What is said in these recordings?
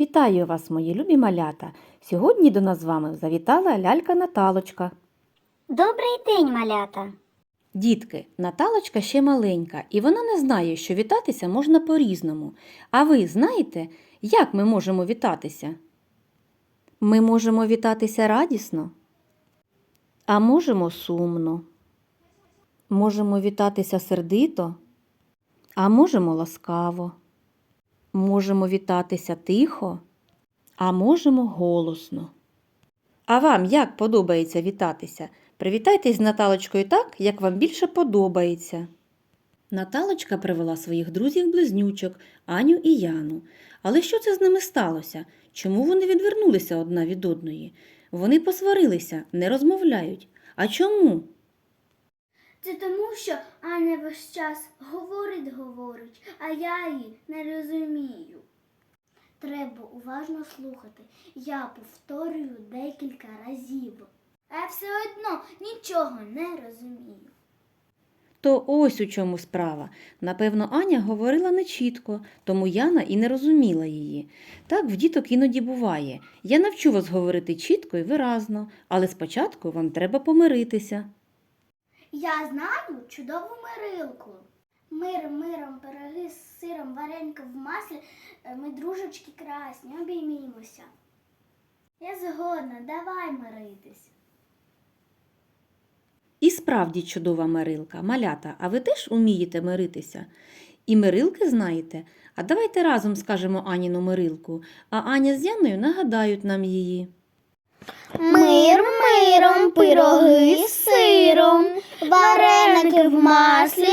Вітаю вас, мої любі малята! Сьогодні до нас з вами завітала лялька Наталочка. Добрий день, малята. Дітки, Наталочка ще маленька, і вона не знає, що вітатися можна по-різному. А ви знаєте, як ми можемо вітатися? Ми можемо вітатися радісно, а можемо сумно. Можемо вітатися сердито, а можемо ласкаво. Можемо вітатися тихо, а можемо голосно. А вам як подобається вітатися? Привітайтесь з Наталочкою так, як вам більше подобається. Наталочка привела своїх друзів-близнючок Аню і Яну. Але що це з ними сталося? Чому вони відвернулися одна від одної? Вони посварилися, не розмовляють. А чому? Це тому, що Аня весь час говорить, говорить, а я її не розумію. Треба уважно слухати. Я повторюю декілька разів. А я все одно нічого не розумію. То ось у чому справа. Напевно, Аня говорила нечітко, тому Яна і не розуміла її. Так в діток іноді буває. Я навчу вас говорити чітко і виразно, але спочатку вам треба помиритися. Я знаю чудову мирилку. Мир, миром, пироги з сиром, варенька в маслі, е, ми дружечки красні, обіймімося. Я згодна, давай миритись. І справді чудова мирилка. Малята, а ви теж умієте миритися? І мирилки знаєте? А давайте разом скажемо Аніну мирилку, а Аня з Яною нагадають нам її. Мир миром, пироги з сиром, вареники в маслі,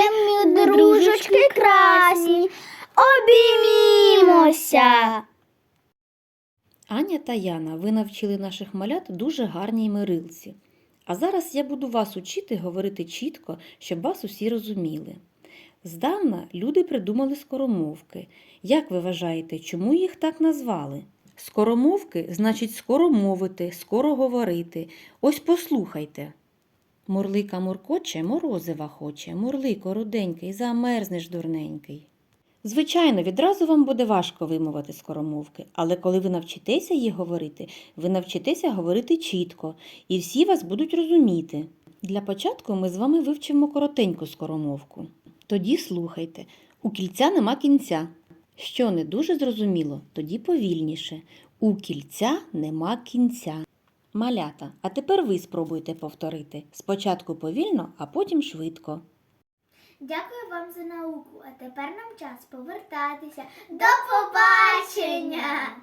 ми дружечки красні, обіймімося. Аня та Яна, ви навчили наших малят дуже гарній мирилці. А зараз я буду вас учити говорити чітко, щоб вас усі розуміли. Здавна люди придумали скоромовки. Як ви вважаєте, чому їх так назвали? Скоромовки значить скоро мовити, скоро говорити. Ось послухайте. Мурлика муркоче, морозива хоче, мурлико руденький, замерзнеш дурненький. Звичайно, відразу вам буде важко вимовити скоромовки, але коли ви навчитеся їх говорити, ви навчитеся говорити чітко, і всі вас будуть розуміти. Для початку ми з вами вивчимо коротеньку скоромовку. Тоді слухайте, у кільця нема кінця. Що не дуже зрозуміло, тоді повільніше. У кільця нема кінця. Малята, а тепер ви спробуйте повторити. Спочатку повільно, а потім швидко. Дякую вам за науку, а тепер нам час повертатися. До побачення!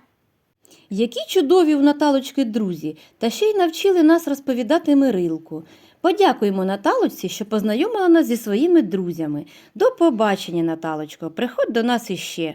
Які чудові у Наталочки друзі, та ще й навчили нас розповідати мирилку. Подякуємо Наталочці, що познайомила нас зі своїми друзями. До побачення, Наталочко, приходь до нас іще.